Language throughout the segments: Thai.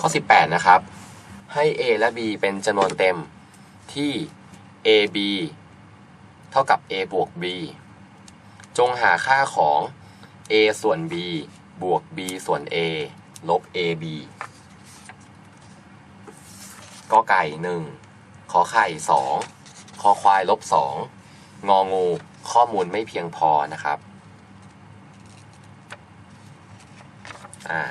ข้อ 18 นะครับ ให้ a และ b เป็นจำนวนเต็มที่ ab เท่ากับ a บวก b จงหาค่าของ a ส่วน b บวก b ส่วน a ลบ ab กอไก่หนึ่งขอไข่สองคอควายลบสองงองู ข้อมูลไม่เพียงพอนะครับ อ่า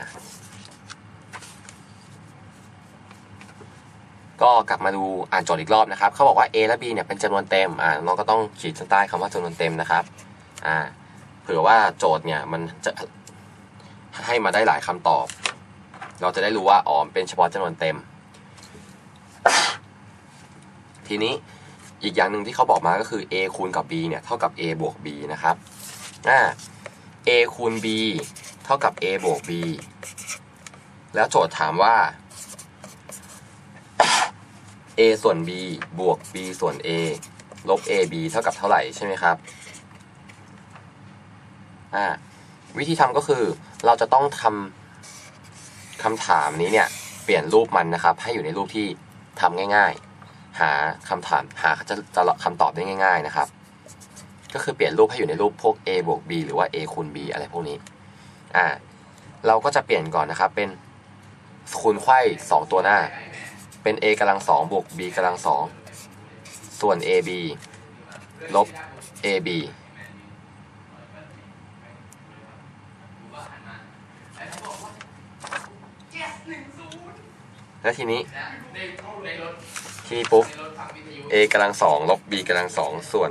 ก็กลับมาดูอ่านโจทย์อีกรอบนะครับเขาบอกว่า a และ b เนี่ยเป็นจำนวนเต็มอ่าน้องก็ต้องขีดเส้นใต้คำว่าจำนวนเต็มนะครับอ่าเผื่อว่าโจทย์เนี่ยมันจะให้มาได้หลายคำตอบ เราจะได้รู้ว่าอ๋อเป็นเฉพาะจำนวนเต็ม ทีนี้อีกอย่างหนึ่งที่เขาบอกมาก็คือ a คูณกับ b เนี่ยเท่ากับ a บวก b นะครับอ่า a คูณ b เท่ากับ a บวก b แล้วโจทย์ถามว่า a ส่วน b บวก b ส่วน a ลบ ab เท่ากับเท่าไหร่ใช่ไหมครับอ่าวิธีทำก็คือเราจะต้องทำคำถามนี้เนี่ย เปลี่ยนรูปมันนะครับ ให้อยู่ในรูปที่ทำง่าย ๆ หาคำถามหาจะจะคำตอบได้ง่าย ๆนะครับ ก็คือเปลี่ยนรูปให้อยู่ในรูปพวก a บวก b หรือว่า a คูณ b อะไรพวกนี้อ่าเราก็จะเปลี่ยนก่อนนะครับเป็นคูณไขว้สองตัวหน้า เป็น a กำลังสองบวก b กำลังสองส่วน ab ลบ ab แล้วทีนี้ ทีนี้ปุ๊บ a กำลังสองลบ b กำลังสองส่วน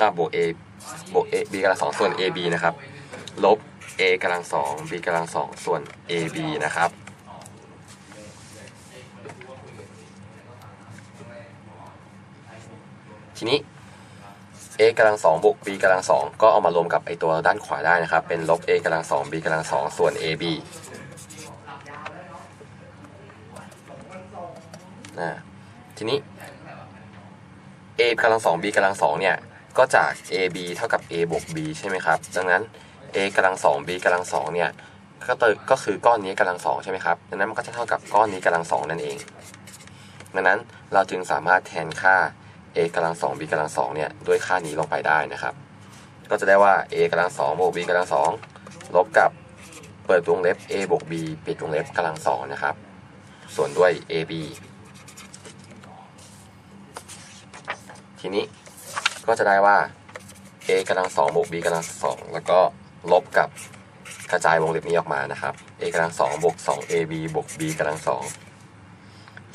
อ่าบวก a บวก a b กำลังสองส่วน ab นะครับ ลบ a กำลังสอง b กำลังสองส่วน ab นะครับ ทีนี้ a กำลังสองบวก b กำลังสองก็เอามารวมกับไอตัวด้านขวาได้นะครับ เป็นลบ a กำลังสอง b กำลังสองส่วน ab อ่าทีนี้ a กำลังสอง b กำลังสองเนี่ย ก็จาก ab เท่ากับ a บวก b ใช่ไหมครับ ดังนั้น a กำลังสอง b กำลังสองเนี่ยก็เตก็คือก้อนนี้กำลังสองใช่ไหมครับ ดังนั้นมันก็จะเท่ากับก้อนนี้กำลังสองนั่นเอง ดังนั้นเราจึงสามารถแทนค่า a กำลังสอง b กำลังสองเนี่ยด้วยค่านี้ลงไปได้นะครับ ก็จะได้ว่า a กำลังสองบวก b กำลังสองลบกับเปิดวงเล็บ a บวก b ปิดวงเล็บกำลังสองนะครับ ส่วนด้วย ab ทีนี้ก็จะได้ว่า a กำลังสองบวก b กำลังสองแล้วก็ลบกับกระจายวงเล็บนี้ออกมานะครับ a กำลังสองบวกสอง ab บวก b กำลังสอง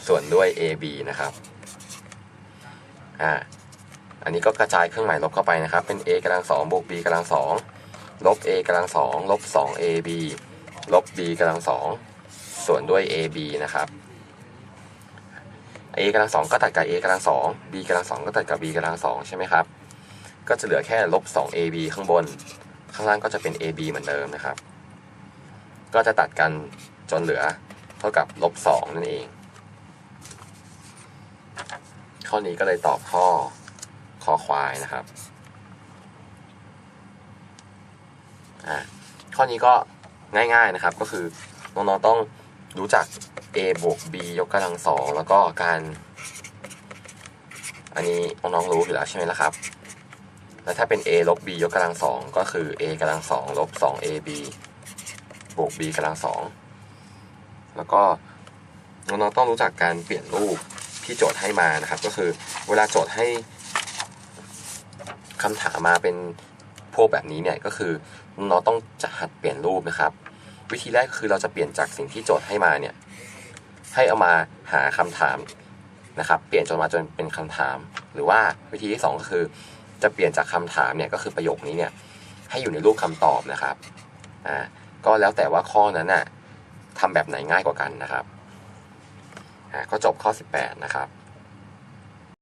ส่วนด้วย ab นะครับ อ่าอันนี้ก็กระจายเครื่องหมายลบเข้าไปนะครับ เป็น a กำลังสองบวก b กำลังสองลบ a กำลังสองลบสอง ab ลบ b กำลังสองส่วนด้วย ab นะครับ a กำลังสองก็ตัดกับ a กำลังสอง b กำลังสองก็ตัดกับ b กำลังสองใช่ไหมครับ ก็จะเหลือแค่ลบสอง ab ข้างบน ข้างล่างก็จะเป็น ab เหมือนเดิมนะครับ ก็จะตัดกันจนเหลือเท่ากับลบสองนั่นเอง ข้อนี้ก็เลยตอบข้อคอควายนะครับอ่าข้อนี้ก็ง่ายๆนะครับก็คือน้องๆต้องรู้จัก a บวก b ยกกำลังสองแล้วก็การ อันนี้น้องๆรู้อยู่แล้วใช่ไหมล่ะครับ แล้วถ้าเป็น a ลบ b ยกกำลังสองก็คือ a กำลังสองลบสอง ab บวก b กำลังสองแล้วก็น้องๆต้องรู้จักการเปลี่ยนรูป ที่โจทย์ให้มานะครับ ก็คือเวลาโจทย์ให้คำถามมาเป็นพวกแบบนี้เนี่ยก็คือน้องต้องจะหัดเปลี่ยนรูปนะครับ วิธีแรกคือเราจะเปลี่ยนจากสิ่งที่โจทย์ให้มาเนี่ยให้เอามาหาคำถามนะครับ เปลี่ยนจนมาจนเป็นคำถาม หรือว่าวิธีที่สองก็คือ จะเปลี่ยนจากคำถามเนี่ยก็คือประโยคนี้เนี่ยให้อยู่ในรูปคำตอบนะครับอ่าก็แล้วแต่ว่าข้อนั้นน่ะทำแบบไหนง่ายกว่ากันนะครับ ก็จบข้อ 18 นะครับ